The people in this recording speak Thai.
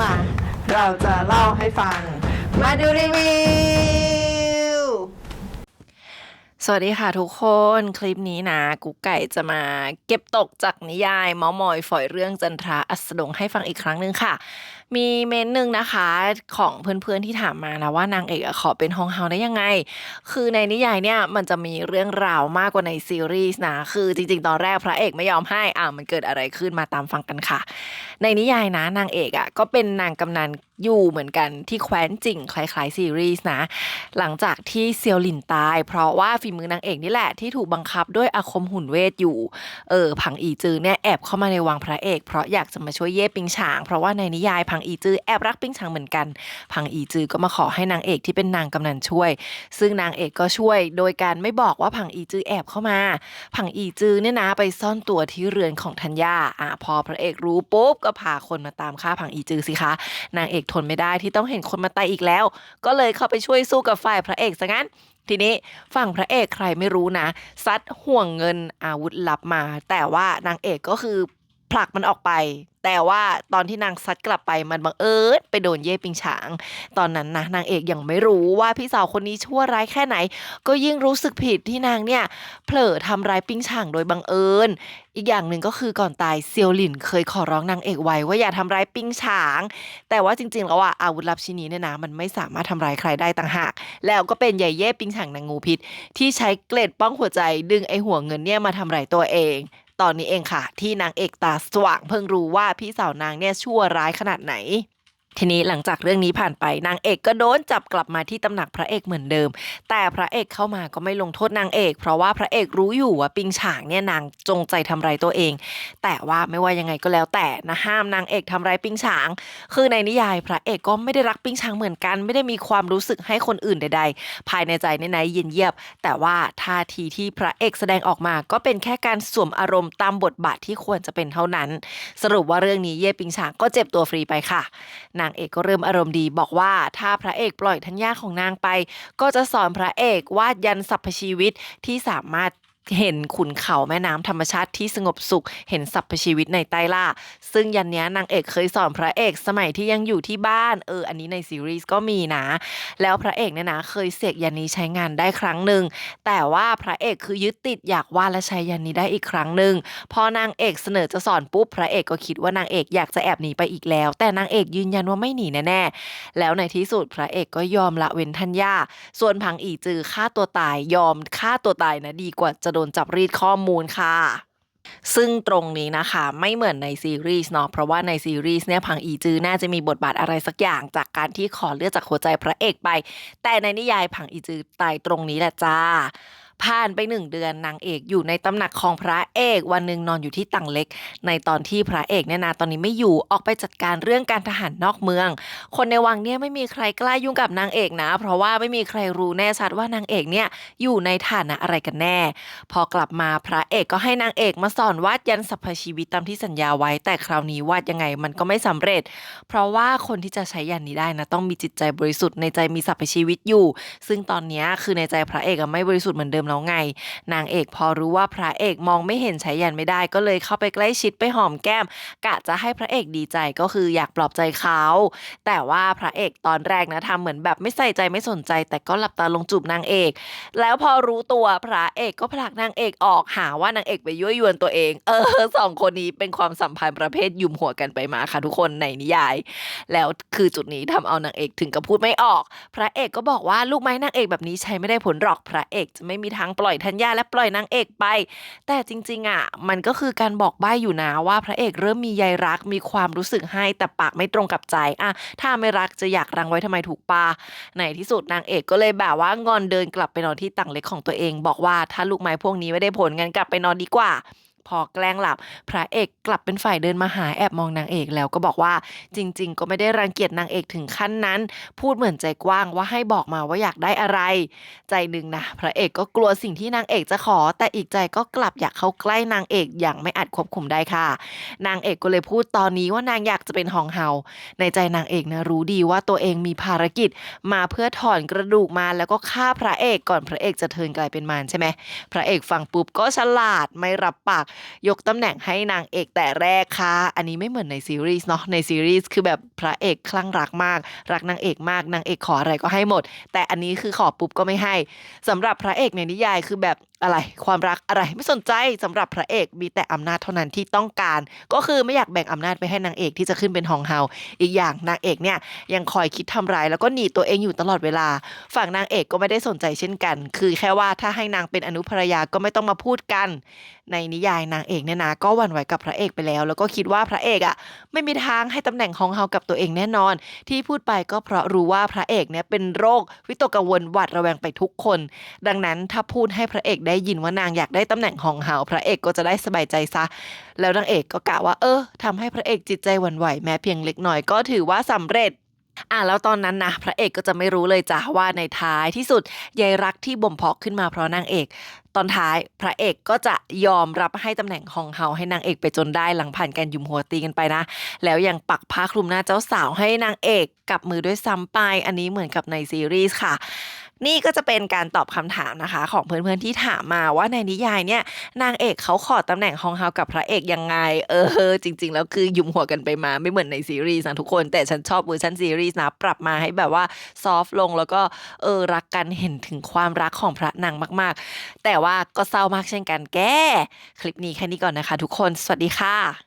มา เราจะเล่าให้ฟัง มาดูรีวิว สวัสดีค่ะทุกคนคลิปนี้นะกุ๊กไก่จะมาเก็บตกจากนิยายเมอมอยฝอยเรื่องจันทราอัสดงให้ฟังอีกครั้งหนึ่งค่ะ มีเมนหนึ่งนะคะของเพื่อนๆที่ถามมานะว่านางเอกขอเป็นฮองเฮาได้ยังไง คือในนิยายเนี่ยมันจะมีเรื่องราวมากกว่าในซีรีส์นะคือจริงๆ ตอนแรกพระเอกไม่ยอมให้อ่ามันเกิดอะไรขึ้นมาตามฟังกันค่ะ ในนิยายนะนางเอกอะก็เป็นนางกำนันอยู่เหมือนกันที่แคว้นจิ่งคล้ายๆซีรีส์นะ หลังจากที่เซียวหลินตาย เพราะว่าฝีมือนางเอกนี่แหละที่ถูกบังคับด้วยอาคมหุ่นเวทอยู่เออผังอีจือเนี่ยแอบเข้ามาในวังพระเอกเพราะอยากจะมาช่วยเย่ปิงฉาง เพราะว่าในนิยายผังอีจือแอบรักปิงฉางเหมือนกัน ผังอีจือก็มาขอให้นางเอกที่เป็นนางกำนันช่วย ซึ่งนางเอกก็ช่วย โดยการไม่บอกว่าผังอีจือแอบเข้ามา ผังอีจือเนี่ยนะไปซ่อนตัวที่เรือนของธัญญาอะพอพระเอกรู้ปุ๊บก็พาคนมาตามฆ่าผังอีจือสิคะนางเอกทนไม่ได้ที่ต้องเห็นคนมาตายอีกแล้ว ก็เลยเข้าไปช่วยสู้กับฝ่ายพระเอกซะงั้น ทีนี้ฝั่งพระเอกใครไม่รู้นะซัดห่วงเงินอาวุธลับมา แต่ว่านางเอกก็คือ ผลักมันออกไป แต่ว่าตอนที่นางซัดกลับไปมันบังเอิญไปโดนเย่ปิงฉาง ตอนนั้นนะนางเอกยังไม่รู้ว่าพี่สาวคนนี้ชั่วร้ายแค่ไหน ก็ยิ่งรู้สึกผิดที่นางเนี่ยเผลอทำร้ายปิงฉางโดยบังเอิญ อีกอย่างหนึ่งก็คือก่อนตายเซียวหลินเคยขอร้องนางเอกไว้ว่าอย่าทำร้ายปิงฉาง แต่ว่าจริงๆแล้วอะอาวุธลับชิ้นนี้เนี่ยนะมันไม่สามารถทำร้ายใครได้ต่างหาก แล้วก็เป็นใหญ่เย่ปิงฉางนางงูพิษ ที่ใช้เกล็ดป้องหัวใจดึงไอหัวเงินเนี่ยมาทำร้ายตัวเอง ตอนนี้เองค่ะ ที่นางเอกตาสว่างเพิ่งรู้ว่าพี่สาวนางเนี่ยชั่วร้ายขนาดไหน ทีนี้หลังจากเรื่องนี้ผ่านไปนางเอกก็โดนจับกลับมาที่ตำหนักพระเอกเหมือนเดิม แต่พระเอกเข้ามาก็ไม่ลงโทษนางเอก เพราะว่าพระเอกรู้อยู่ว่าปิงฉางเนี่ยนางจงใจทำร้ายตัวเอง แต่ว่าไม่ว่ายังไงก็แล้วแต่นะห้ามนางเอกทำร้ายปิงฉาง คือในนิยายพระเอกก็ไม่ได้รักปิงฉางเหมือนกัน ไม่ได้มีความรู้สึกให้คนอื่นใด ๆ ภายในใจในในเย็นเยียบ แต่ว่าท่าทีที่พระเอกแสดงออกมาก็เป็นแค่การสวมอารมณ์ตามบทบาทที่ควรจะเป็นเท่านั้น สรุปว่าเรื่องนี้เย่ปิงฉางก็เจ็บตัวฟรีไปค่ะนะางเอกก็เริ่มอารมณ์ดีบอกว่าถ้าพระเอกปล่อยทัญญาของนางไป ก็จะสอนพระเอกวาดยันสรรพชีวิตที่สามารถ เห็นขุนเขาแม่น้ำธรรมชาติที่สงบสุข เห็นสรรพชีวิตในใต้ล่า ซึ่งยันเนี้ยนางเอกเคยสอนพระเอกสมัยที่ยังอยู่ที่บ้าน เออ อันนี้ในซีรีส์ก็มีนะ แล้วพระเอกเนี่ยนะเคยเสกยันนี้ใช้งานได้ครั้งหนึ่ง แต่ว่าพระเอกคือยึดติดอยากวาดและใช้ยันนี้ได้อีกครั้งหนึ่ง พอนางเอกเสนอจะสอนปุ๊บพระเอกก็คิดว่านางเอกอยากจะแอบหนีไปอีกแล้ว แต่นางเอกยืนยันว่าไม่หนีแน่ๆ แล้วในที่สุดพระเอกก็ยอมละเว้นทัญญา ส่วนพังอีจือฆ่าตัวตายยอมฆ่าตัวตายนะดีกว่าจะโดนจับรีดข้อมูลค่ะ ซึ่งตรงนี้นะคะไม่เหมือนในซีรีส์เนาะเพราะว่าในซีรีส์เนี่ยพังอีจือน่าจะมีบทบาทอะไรสักอย่างจากการที่ขอเลือดจากหัวใจพระเอกไป แต่ในนิยายพังอีจือตายตรงนี้แหละจ้า ผ่านไปหนึ่งเดือนนางเอกอยู่ในตำหนักของพระเอกวันหนึ่งนอนอยู่ที่ตังเล็ก ในตอนที่พระเอกเนี่ยนะตอนนี้ไม่อยู่ออกไปจัดการเรื่องการทหารนอกเมือง คนในวังเนี่ยไม่มีใครกล้ายุ่งกับนางเอกนะ เพราะว่าไม่มีใครรู้แน่ชัดว่านางเอกเนี่ยอยู่ในฐานะอะไรกันแน่ พอกลับมาพระเอกก็ให้นางเอกมาสอนวาดยันสรรพชีวิตตามที่สัญญาไว้ แต่คราวนี้วาดยังไงมันก็ไม่สำเร็จ เพราะว่าคนที่จะใช้ยันนี้ได้นะต้องมีจิตใจบริสุทธิ์ในใจมีสรรพชีวิตอยู่ ซึ่งตอนนี้คือในใจพระเอกไม่บริสุทธิ์เหมือนเดิมแล้วไง นางเอกพอรู้ว่าพระเอกมองไม่เห็นใช้ยันไม่ได้ ก็เลยเข้าไปใกล้ชิดไปหอมแก้ม กะจะให้พระเอกดีใจก็คืออยากปลอบใจเขา แต่ว่าพระเอกตอนแรกนะทำเหมือนแบบไม่ใส่ใจไม่สนใจ แต่ก็หลับตาลงจูบนางเอก แล้วพอรู้ตัวพระเอกก็ผลักนางเอกออกหาว่านางเอกไปยั่วยวนตัวเอง เออสองคนนี้เป็นความสัมพันธ์ประเภทยุมหัวกันไปมาค่ะทุกคนในนิยาย แล้วคือจุดนี้ทำเอานางเอกถึงกับพูดไม่ออก พระเอกก็บอกว่าลูกไม้นางเอกแบบนี้ใช้ไม่ได้ผลหรอกพระเอกจะไม่มีทางปล่อยธัญญาและปล่อยนางเอกไป แต่จริงๆอะมันก็คือการบอกใบ้อยู่นะว่าพระเอกเริ่มมีใยรักมีความรู้สึกให้แต่ปากไม่ตรงกับใจอะถ้าไม่รักจะอยากรังไว้ทำไมถูกปาในที่สุดนางเอกก็เลยแบบว่างอนเดินกลับไปนอนที่ตังเล็กของตัวเอง บอกว่าถ้าลูกไม้พวกนี้ไม่ได้ผลงั้นกลับไปนอนดีกว่า พอแกล้งหลับ พระเอกกลับเป็นฝ่ายเดินมาหาแอบมองนางเอกแล้วก็บอกว่าจริง ๆ ก็ไม่ได้รังเกียจนางเอกถึงขั้นนั้น พูดเหมือนใจกว้างว่าให้บอกมาว่าอยากได้อะไร ใจหนึ่งนะพระเอกก็กลัวสิ่งที่นางเอกจะขอ แต่อีกใจก็กลับอยากเข้าใกล้นางเอกอย่างไม่อาจควบคุมได้ค่ะ นางเอกก็เลยพูดตอนนี้ว่านางอยากจะเป็นหองเฮาในใจนางเอกนะรู้ดีว่าตัวเองมีภารกิจ มาเพื่อถอนกระดูกมาแล้วก็ฆ่าพระเอกก่อนพระเอกจะเทินกลายเป็นมารใช่ไหมพระเอกฟังปุ๊บก็ฉลาดไม่รับปากยกตำแหน่งให้นางเอกแต่แรกค่ะ อันนี้ไม่เหมือนในซีรีส์เนาะ ในซีรีส์คือแบบพระเอกคลั่งรักมาก รักนางเอกมาก นางเอกขออะไรก็ให้หมด แต่อันนี้คือขอปุ๊บก็ไม่ให้สำหรับพระเอกในนิยายคือแบบอะไรความรักอะไรไม่สนใจสำหรับพระเอกมีแต่อำนาจเท่านั้นที่ต้องการ ก็คือไม่อยากแบ่งอำนาจไปให้นางเอกที่จะขึ้นเป็นฮองเฮาอีกอย่างนางเอกเนี่ยยังคอยคิดทำร้ายแล้วก็หนีตัวเองอยู่ตลอดเวลา ฝั่งนางเอกก็ไม่ได้สนใจเช่นกัน คือแค่ว่าถ้าให้นางเป็นอนุภรยาก็ไม่ต้องมาพูดกัน ในนิยายนางเอกเนี่ยนะก็หวั่นไหวกับพระเอกไปแล้ว แล้วก็คิดว่าพระเอกอะไม่มีทางให้ตำแหน่งฮองเฮากับตัวเองแน่นอน ที่พูดไปก็เพราะรู้ว่าพระเอกเนี่ยเป็นโรควิตกกังวลหวาดระแวงไปทุกคน ดังนั้นถ้าพูดให้พระเอกได้ยินว่านางอยากได้ตำแหน่งฮองเฮาพระเอกก็จะได้สบายใจซะ แล้วนางเอกก็กะว่าเออทำให้พระเอกจิตใจหวั่นไหวแม้เพียงเล็กน้อยก็ถือว่าสำเร็จ อะแล้วตอนนั้นนะพระเอกก็จะไม่รู้เลยจ้ะว่าในท้ายที่สุดยายรักที่บ่มเพาะขึ้นมาเพราะนางเอก ตอนท้ายพระเอกก็จะยอมรับให้ตำแหน่งฮองเฮาให้นางเอกไปจนได้หลังผ่านการยุมหัวตีกันไปนะ แล้วยังปักผ้าคลุมหน้าเจ้าสาวให้นางเอกกับมือด้วยซ้ำไปอันนี้เหมือนกับในซีรีส์ค่ะ นี่ก็จะเป็นการตอบคำถามนะคะ ของเพื่อนๆที่ถามมาว่าในนิยายเนี่ยนางเอกเขาขอตำแหน่งฮองเฮากับพระเอกยังไง เออ จริง ๆ แล้วคือยุมหัวกันไปมาไม่เหมือนในซีรีส์นะทุกคน แต่ฉันชอบเวอร์ชันซีรีส์นะ ปรับมาให้แบบว่าซอฟลงแล้วก็เออรักกันเห็นถึงความรักของพระนางมาก ๆ แต่ว่าก็เศร้ามากเช่นกันแกคลิปนี้แค่นี้ก่อนนะคะ ทุกคนสวัสดีค่ะ